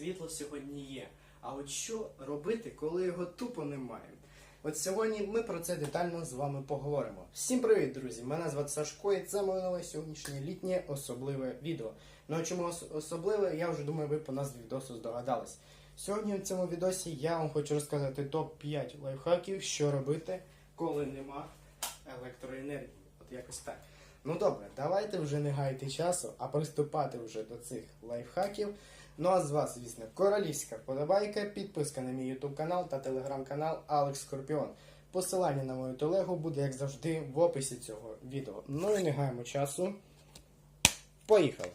світло сьогодні є. А от що робити, коли його тупо немає? От сьогодні ми про це детально з вами поговоримо. Всім привіт, друзі! Мене звати Сашко, і це моє нове сьогоднішнє літнє особливе відео. Ну а чому ос- особливе, я вже думаю, ви по назві відосу здогадались. Сьогодні в цьому відосі я вам хочу розказати топ-5 лайфхаків, що робити, коли нема електроенергії. От якось так. Ну добре, давайте вже не гаяти часу, а приступати вже до цих лайфхаків. Ну а з вас, звісно, королівська вподобайка, підписка на мій YouTube канал та телеграм-канал Алекс Скорпіон. Посилання на мою телегу буде, як завжди, в описі цього відео. Ну і не гаємо часу. Поїхали!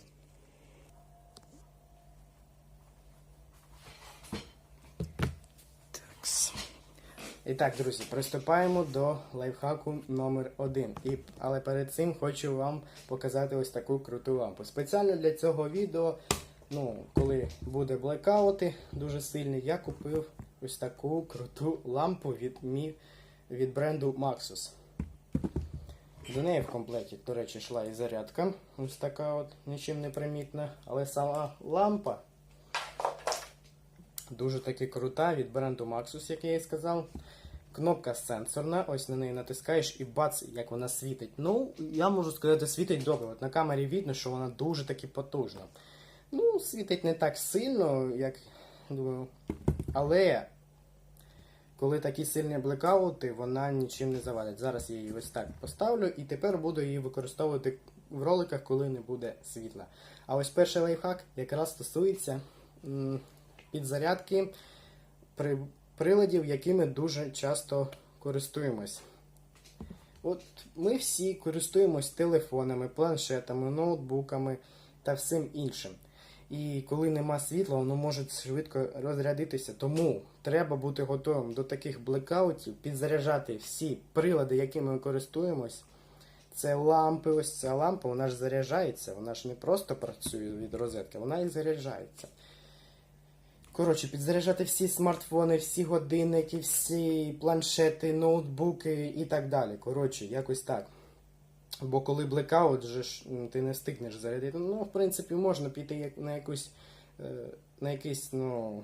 І так, друзі, приступаємо до лайфхаку номер 1 І, але перед цим хочу вам показати ось таку круту лампу. Спеціально для цього відео, ну, коли буде блекаути дуже сильний, я купив ось таку круту лампу від, мі, від бренду Maxus. До неї в комплекті, до речі, йшла і зарядка. Ось така от, нічим не примітна. Але сама лампа дуже таки крута від бренду Maxus, як я і сказав. Кнопка сенсорна, ось на неї натискаєш і бац, як вона світить. Ну, я можу сказати, світить добре. От на камері видно, що вона дуже таки потужна. Ну, світить не так сильно, як думаю. Але коли такі сильні блекаути, вона нічим не завадить. Зараз я її ось так поставлю і тепер буду її використовувати в роликах, коли не буде світла. А ось перший лайфхак якраз стосується підзарядки при, приладів, якими дуже часто користуємось. От ми всі користуємось телефонами, планшетами, ноутбуками та всім іншим. І коли нема світла, воно може швидко розрядитися. Тому треба бути готовим до таких блекаутів, підзаряджати всі прилади, якими ми користуємось. Це лампи, ось ця лампа, вона ж заряджається, вона ж не просто працює від розетки, вона і заряджається. Коротше, підзаряджати всі смартфони, всі годинники, всі планшети, ноутбуки і так далі. Коротше, якось так. Бо коли блекаут, ти не встигнеш зарядити. Ну, в принципі, можна піти на якусь е, на якийсь ну,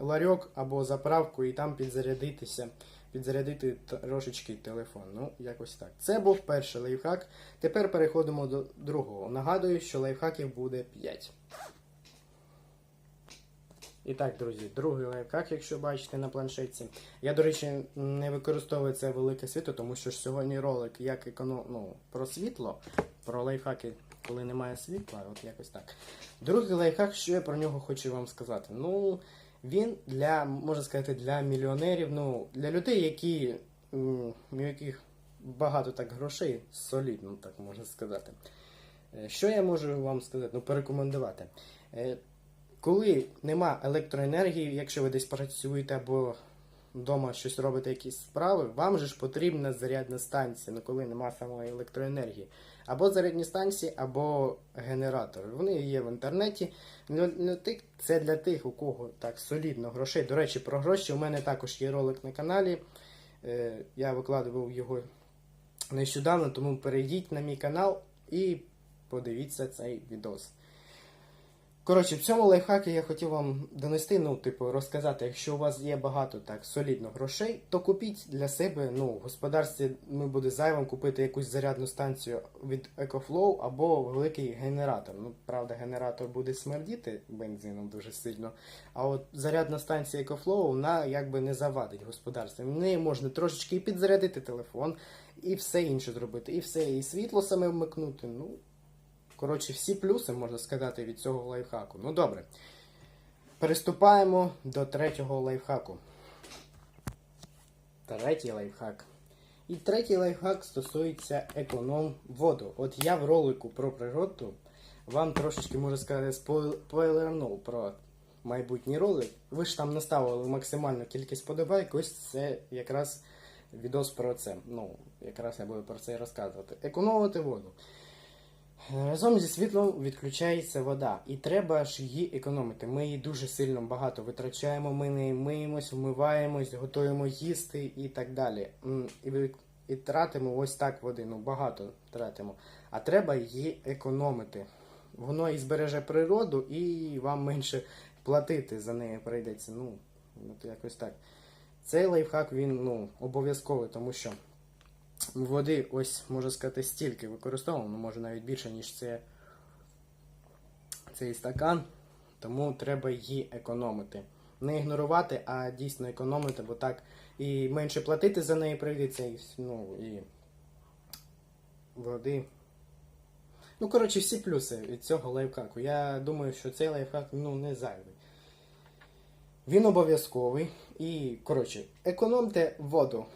ларьок або заправку і там підзарядитися, підзарядити трошечки телефон. Ну, якось так. Це був перший лайфхак. Тепер переходимо до другого. Нагадую, що лайфхаків буде 5. І так, друзі, другий лайфхак, якщо бачите на планшетці. Я, до речі, не використовую це велике світло, тому що ж сьогодні ролик як економ... ну, про світло, про лайфхаки, коли немає світла, от якось так. Другий лайфхак, що я про нього хочу вам сказати. Ну, він для, можна сказати, для мільйонерів, ну, для людей, які, у яких багато так грошей, солідно, так можна сказати. Е, Що я можу вам сказати? Ну, порекомендувати. Коли нема електроенергії, якщо ви десь працюєте або вдома щось робите, якісь справи, вам же ж потрібна зарядна станція, ну коли нема самої електроенергії. Або зарядні станції, або генератор. Вони є в інтернеті. Ну, ну, Це для тих, у кого так солідно грошей. До речі, про гроші у мене також є ролик на каналі. Е, Я викладував його нещодавно, тому перейдіть на мій канал і подивіться цей відос. Коротше, в цьому лайфхакі я хотів вам донести, ну, типу, розказати, якщо у вас є багато так солідно грошей, то купіть для себе, ну, в господарстві не буде зайвим купити якусь зарядну станцію від EcoFlow або великий генератор. Ну, правда, генератор буде смердіти бензином дуже сильно. А от зарядна станція EcoFlow, вона якби не завадить господарстві. В неї можна трошечки і підзарядити телефон, і все інше зробити, і все, і світло саме вмикнути. Ну, Коротше, всі плюси, можна сказати, від цього лайфхаку. Ну добре. Переступаємо до третього лайфхаку. Третій лайфхак. І третій лайфхак стосується економ воду. От я в ролику про природу вам трошечки, можу сказати, спойлернув про майбутній ролик. Ви ж там наставили максимальну кількість подобайк, ось це якраз відос про це. Ну, якраз я буду про це і розказувати. Економити воду. Разом зі світлом відключається вода, і треба ж її економити. Ми її дуже сильно багато витрачаємо. Ми не миємось, вмиваємось, готуємо їсти і так далі. І, і тратимо ось так води. Ну багато тратимо. А треба її економити. Воно і збереже природу, і вам менше платити за неї прийдеться. Ну, от якось так. Цей лайфхак він ну, обов'язковий, тому що води, ось можна сказати, стільки використовувано, ну, може навіть більше, ніж це, цей стакан. Тому треба її економити. Не ігнорувати, а дійсно економити, бо так і менше платити за неї прийдеться, і, ну, і води. Ну, коротше, всі плюси від цього лайфхаку. Я думаю, що цей лайфхак ну, не зайвий. Він обов'язковий. І, коротше, економте воду.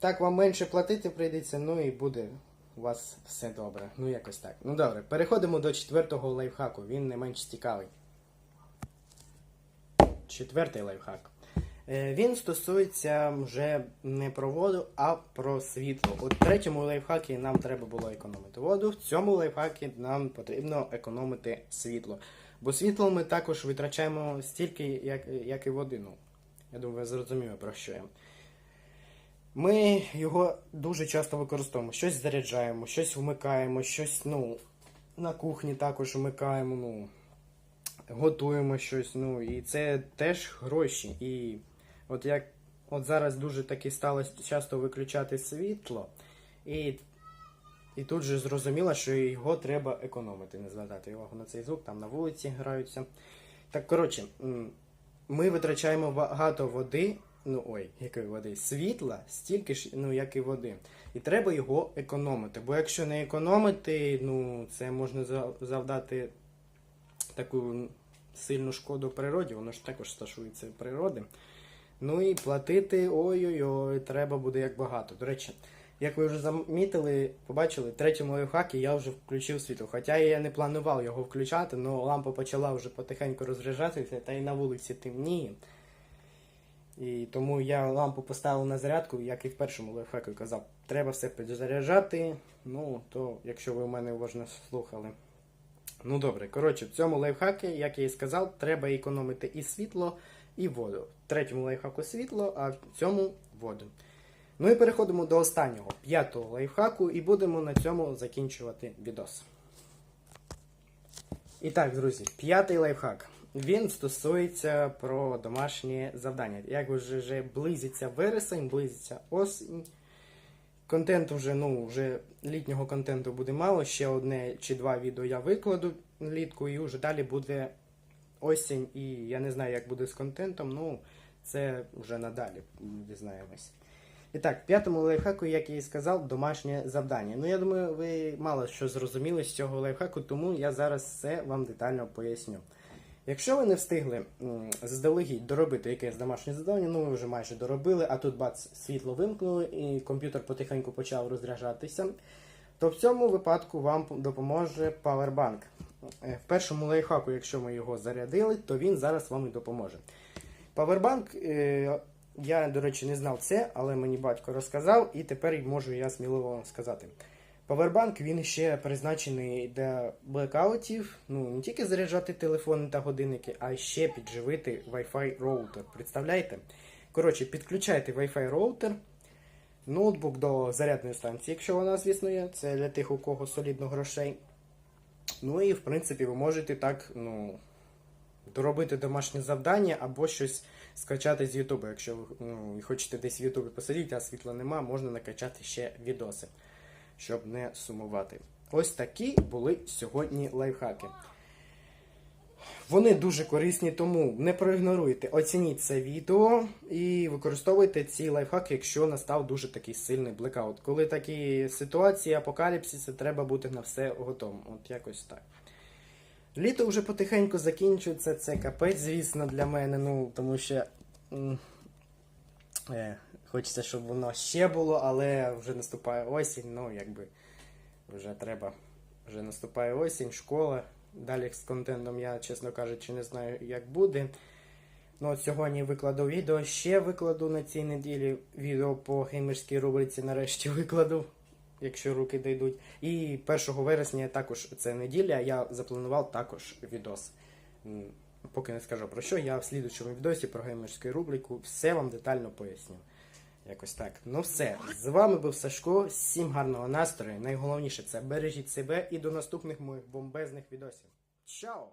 Так вам менше платити прийдеться, ну і буде у вас все добре. Ну, якось так. Ну добре, переходимо до четвертого лайфхаку. Він не менш цікавий. Четвертий лайфхак. Е, Він стосується вже не про воду, а про світло. У третьому лайфхакі нам треба було економити воду. В цьому лайфхакі нам потрібно економити світло. Бо світло ми також витрачаємо стільки, як, як і води. Ну, я думаю, ви зрозуміли про що я. Ми його дуже часто використовуємо. Щось заряджаємо, щось вмикаємо, щось, ну, на кухні також вмикаємо, ну, готуємо щось, ну, і це теж гроші. І от як от зараз дуже таки стало часто виключати світло, і, і тут же зрозуміло, що його треба економити, не звертати увагу на цей звук, там на вулиці граються. Так, коротше, ми витрачаємо багато води, ну ой, якої води, світла, стільки ж, ну, як і води. І треба його економити. Бо якщо не економити, ну, це можна завдати таку сильну шкоду природі, воно ж також стосується природи. Ну і платити ой-ой-ой, треба буде як багато. До речі, як ви вже замітили, побачили, в третьому лайфхакі я вже включив світло. Хоча я не планував його включати, але лампа почала вже потихеньку розряджатися, та й на вулиці темніє. І тому я лампу поставив на зарядку, як і в першому лайфхаку казав, треба все підзаряджати. Ну, то якщо ви в мене уважно слухали. Ну добре, коротше, в цьому лайфхакі, як я і сказав, треба економити і світло, і воду. В третьому лайфхаку світло, а в цьому воду. Ну і переходимо до останнього, п'ятого лайфхаку, і будемо на цьому закінчувати відос. І так, друзі, п'ятий лайфхак. Він стосується про домашнє завдання. Як вже, вже близиться вересень, близиться осінь. Контенту вже, ну, вже літнього контенту буде мало. Ще одне чи два відео я викладу влітку, і вже далі буде осінь. І я не знаю, як буде з контентом, ну це вже надалі дізнаємось. І так, п'ятому лайфхаку, як я і сказав, домашнє завдання. Ну, я думаю, ви мало що зрозуміли з цього лайфхаку, тому я зараз все вам детально поясню. Якщо ви не встигли заздалегідь доробити якесь домашнє завдання, ну ви вже майже доробили, а тут бац, світло вимкнули і комп'ютер потихеньку почав розряджатися, то в цьому випадку вам допоможе Powerbank. Е, В першому лайфхаку, якщо ми його зарядили, то він зараз вам і допоможе. Powerbank, е, я, до речі, не знав це, але мені батько розказав, і тепер можу я сміливо вам сказати. Powerbank він ще призначений для блекаутів, ну не тільки заряджати телефони та годинники, а ще підживити Wi-Fi роутер. Представляєте? Коротше, підключайте Wi-Fi роутер, ноутбук до зарядної станції, якщо вона, звісно, є. Це для тих, у кого солідно грошей. Ну і в принципі ви можете так, ну, доробити домашнє завдання або щось скачати з Ютубу. Якщо ви ну, хочете десь в Ютубі посидіти, а світла нема, можна накачати ще відоси, щоб не сумувати. Ось такі були сьогодні лайфхаки. Вони дуже корисні, тому не проігноруйте, оцініть це відео і використовуйте ці лайфхаки, якщо настав дуже такий сильний блекаут. Коли такі ситуації, апокаліпсиси, треба бути на все готовим. От якось так. Літо вже потихеньку закінчується, це капець, звісно, для мене, ну, тому що е, хочеться, щоб воно ще було, але вже наступає осінь, ну, якби вже треба, вже наступає осінь, школа. Далі з контентом я, чесно кажучи, не знаю, як буде. Ну, от сьогодні викладу відео, ще викладу на цій неділі відео по геймерській рубриці, нарешті викладу, якщо руки дійдуть. І 1 вересня також це неділя, я запланував також відос. Поки не скажу про що, я в слідучому відосі про геймерську рубрику все вам детально поясню. Якось так. Ну все, з вами був Сашко. Всім гарного настрою. Найголовніше це бережіть себе і до наступних моїх бомбезних відосів. Чао!